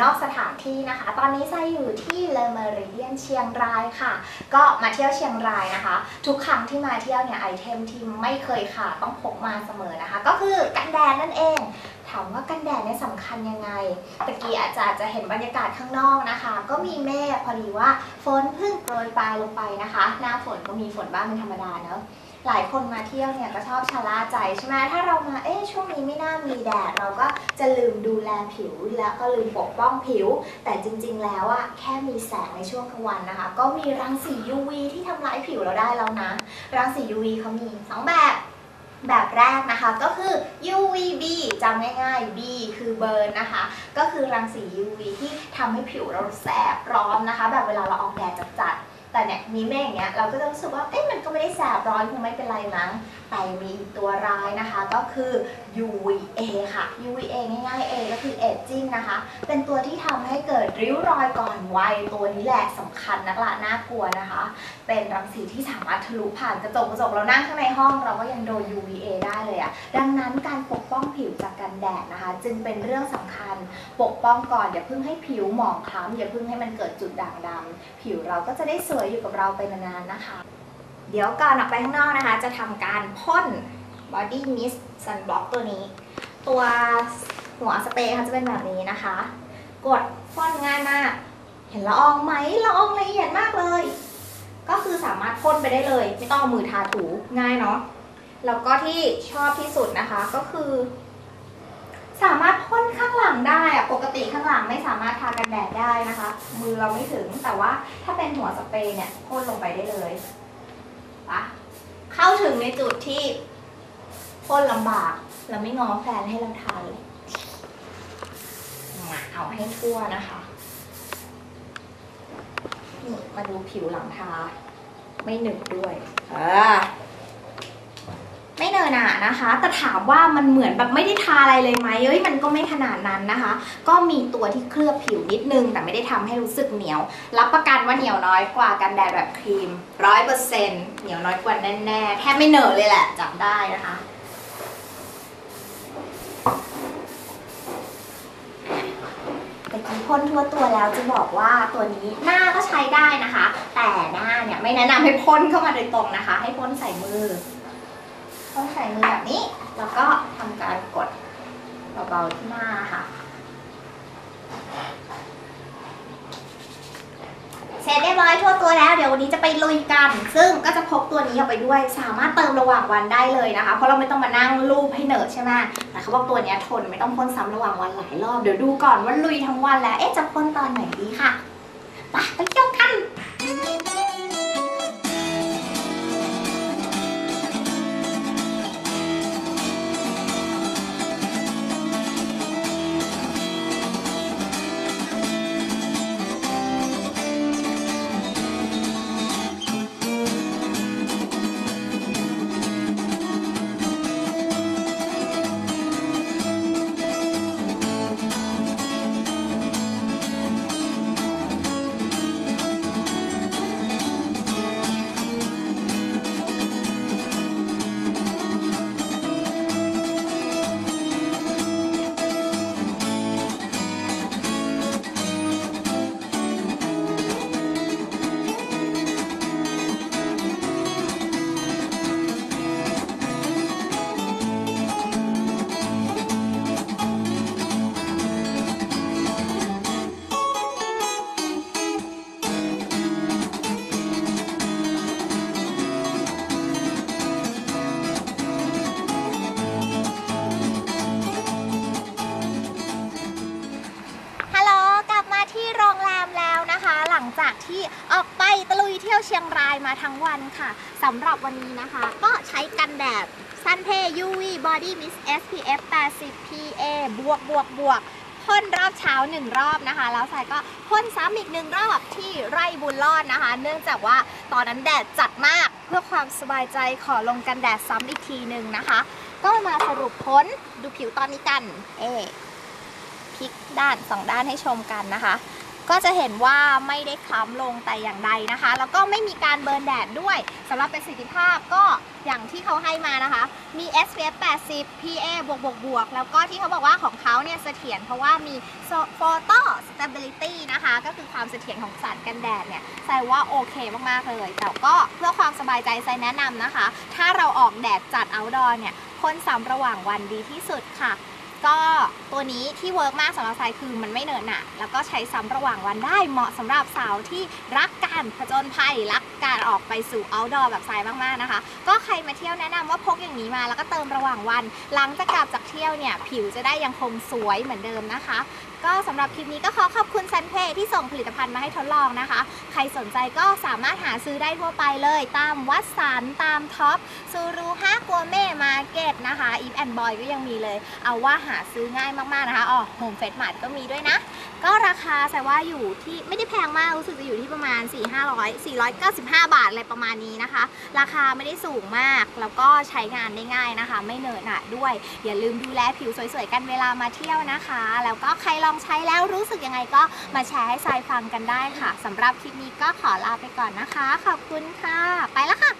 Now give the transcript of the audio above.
นอกสถานที่นะคะ ตอนนี้ไซอยู่ที่เลเมริเดียนเชียงรายค่ะ ก็มาเที่ยวเชียงรายนะคะ ทุกครั้งที่มาเที่ยวเนี่ยไอเทมที่ไม่เคยขาดต้องพกมาเสมอนะคะ ก็คือกันแดดนั่นเอง ถามว่ากันแดดเนี่ยสำคัญยังไงตะกี้อาจจะอาจจะเห็นบรรยากาศข้างนอกนะคะ ก็มีเมฆพอดีว่าฝนเพิ่งโปรยปลายลงไปนะคะ หน้าฝนก็มีฝนบ้างเป็นธรรมดาเนอะหลายคนมาเที่ยวเนี่ยก็ชอบชะล่าใจใช่ไหมถ้าเรามาเอ๊ะช่วงนี้ไม่น่ามีแดด เราก็จะลืมดูแลผิวแล้วก็ลืมปกป้องผิว แต่จริงๆแล้วอะแค่มีแสงในช่วงกลางวันนะคะ ก็มีรังสี UV ที่ทำร้ายผิวเราได้แล้วนะ รังสี UV เขามีสองแบบ แบบแรกนะคะก็คือ UVB จำง่ายๆ B คือเบิร์นนะคะ ก็คือรังสี UV ที่ทำให้ผิวเราแสบร้อนนะคะ แบบเวลาเราออกแดดจัดๆ แต่เนี่ยมีเมฆอย่างเงี้ยเราก็จะรู้สึกว่าเอ๊ะมันก็ไม่ได้แสบร้อนคงไม่เป็นไรมั้ง แต่มีอีกตัวร้ายนะคะก็คือ UVA ค่ะ UVA ง่ายๆ A ก็คือ aging นะคะ เป็นตัวที่ทำให้เกิดริ้วรอยก่อนวัยตัวนี้แหละสำคัญนักละน่ากลัวนะคะ เป็นรังสีที่สามารถทะลุผ่านกระจกกระจกเรานั่งข้างในห้อง เราก็ยังโดน UVA ได้เลย อะดังนั้นการปกป้องผิวจากกันแดดนะคะ จึงเป็นเรื่องสำคัญปกป้องก่อนอย่าเพิ่งให้ผิวหมองคล้ำอย่าเพิ่งให้มันเกิดจุดด่างดำผิวเราก็จะได้สวยอยู่กับเราไปนานๆนะคะ เดี๋ยวก่อนออกไปข้างนอกนะคะ จะทำการพ่น Body Mist Sunblock ตัวนี้ ตัวหัวสเปรย์ค่ะจะเป็นแบบนี้นะคะ กดพ่นง่ายมาก เห็นละอองไหมละอองละเอียดมากเลย ก็คือสามารถพ่นไปได้เลย ไม่ต้องเอามือทาถูง่ายเนาะ แล้วก็ที่ชอบที่สุดนะคะก็คือ สามารถพ่นข้างหลังได้อะปกติข้างหลังไม่สามารถทากันแดดได้นะคะ มือเราไม่ถึงแต่ว่าถ้าเป็นหัวสเปรย์เนี่ยพ่นลงไปได้เลยปะเข้าถึงในจุดที่พ่นลำบากเราไม่งอแฟนให้เราทาเลยมาเอาให้ทั่วนะคะมาดูผิวหลังทา ไม่หนึบด้วยอ่า ไม่เนินหนานะคะ แต่ถามว่ามันเหมือนแบบไม่ได้ทาอะไรเลยไหมเอ้ยมันก็ไม่ขนาดนั้นนะคะ ก็มีตัวที่เคลือบผิวนิดนึง แต่ไม่ได้ทำให้รู้สึกเหนียว รับประกันว่าเหนียวน้อยกว่ากันแดดแบบครีมร้อยเปอร์เซ็นต์เหนียวน้อยกว่าแน่ๆแทบไม่เหนอะเลยแหละจับได้นะคะแต่กี้พ่นทั่วตัวแล้วจะบอกว่าตัวนี้หน้าก็ใช้ได้นะคะ แต่หน้าเนี่ยไม่แนะนำให้พ่นเข้ามาโดยตรงนะคะ ให้พ่นใส่มือ พ่นใส่มือแบบนี้ แล้วก็ทำการกดเบาๆที่หน้าค่ะ เสร็จเรียบร้อยทั่วตัวแล้ว เดี๋ยววันนี้จะไปลุยกัน ซึ่งก็จะพกตัวนี้ออกไปด้วย สามารถเติมระหว่างวันได้เลยนะคะ เพราะเราไม่ต้องมานั่งรูปให้เหนอะใช่ไหมแต่เขาบอกตัวนี้ทนไม่ต้องพ่นซ้ำระหว่างวันหลายรอบ เดี๋ยวดูก่อนว่าลุยทั้งวันแล้ว เอ๊ะจะพ่นตอนไหนดีค่ะไปไปเที่ยวกัน ทั้งวันค่ะสำหรับวันนี้นะคะ ก็ใช้กันแดด Sun Pay UV Body Mist SPF 80 PA บวกบวกบวกพ่นรอบเช้าหนึ่งรอบนะคะ แล้วใส่ก็พ่นซ้ำอีกหนึ่งรอบที่ไร่บุญรอดนะคะ เนื่องจากว่าตอนนั้นแดดจัดมากเพื่อความสบายใจขอลงกันแดดซ้ำอีกทีหนึ่งนะคะ ก็มาสรุปพ้นดูผิวตอนนี้กัน เอพลิกด้านสองด้านให้ชมกันนะคะ ก็จะเห็นว่าไม่ได้คล้ำลงแต่อย่างใดนะคะ แล้วก็ไม่มีการเบิร์นแดดด้วยสำหรับประสิทธิภาพก็อย่างที่เขาให้มานะคะ มี SPF 80 PA บวกบวกบวกแล้วก็ที่เขาบอกว่าของเขาเนี่ยเสถียรเพราะว่ามี Photo Stability นะคะ ก็คือความเสถียรของสารกันแดดเนี่ยใส่ว่าโอเคมาก ๆ เลย แต่ก็เพื่อความสบายใจใส่แนะนำนะคะ ถ้าเราออกแดดจัด outdoor เนี่ยพ่นซ้ำระหว่างวันดีที่สุดค่ะ ก็ตัวนี้ที่เวิร์กมากสำหรับไซคือมันไม่เหนอะหนะแล้วก็ใช้ซ้ำระหว่างวันได้เหมาะสำหรับสาวที่รักการผจญภัยรักการออกไปสู่ outdoor แบบไซมากๆนะคะ ก็ใครมาเที่ยวแนะนำว่าพกอย่างนี้มา แล้วก็เติมระหว่างวัน หลังจากกลับจากเที่ยวเนี่ย ผิวจะได้ยังคงสวยเหมือนเดิมนะคะ ก็สำหรับคลิปนี้ก็ขอขอบคุณซันเพที่ส่งผลิตภัณฑ์มาให้ทดลองนะคะ ครสนใจก็สามารถหาซื้อได้ทั่วไปเลยตามวัดสันตามท็อปซูรูห้ากัวเม่มาเก็ตนะคะอีฟแอนด์บอยก็ยังมีเลย เอาว่าหาซื้อง่ายมากๆนะคะอ๋อโฮมเฟสมาร์ทก็มีด้วยนะ ก็ราคาแต่ว่าอยู่ที่ไม่ได้แพงมาก รู้สึกจะอยู่ที่ประมาณ 4 500 495 บาทอะไรประมาณนี้นะคะ ราคาไม่ได้สูงมากแล้วก็ใช้งานได้ง่ายนะคะ ไม่เหนอะหนะด้วย อย่าลืมดูแลผิวสวยๆกันเวลามาเที่ยวนะคะ แล้วก็ใครลองใช้แล้วรู้สึกยังไงก็มาแชร์ให้ทรายฟังกันได้ค่ะสำหรับคลิปนี้นี้ก็ขอลาไปก่อนนะคะ ขอบคุณค่ะ ไปแล้วค่ะ